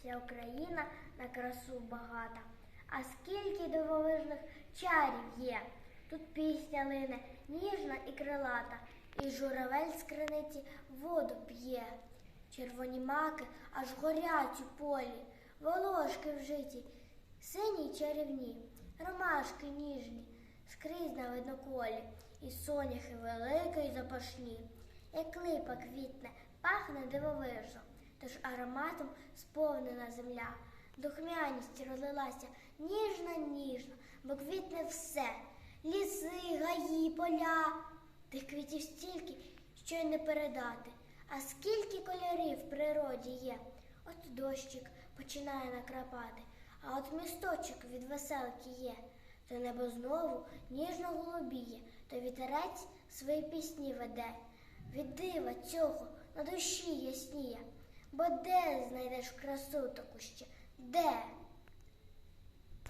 вся Україна на красу багата. А скільки дивовижних чарів є. Тут пісня лине, ніжна і крилата, і журавель з криниці воду п'є. Червоні маки аж горять у полі, волошки в житі, сині чарівні, ромашки ніжні, скрізь на видноколі, і соняхи великі й запашні, як липа квітне, пахне дивовижно, тож ароматом сповнена земля. Духмяність розлилася ніжно, ніжно, бо квітне все, ліси, гаї, поля. Тих квітів стільки, що й не передати. А скільки кольорів в природі є. От дощик починає накрапати, а от місточок від веселки є. То небо знову ніжно голубіє, то вітерець свої пісні веде. Від дива цього на душі ясніє. Бо де знайдеш красу таку ще? Де?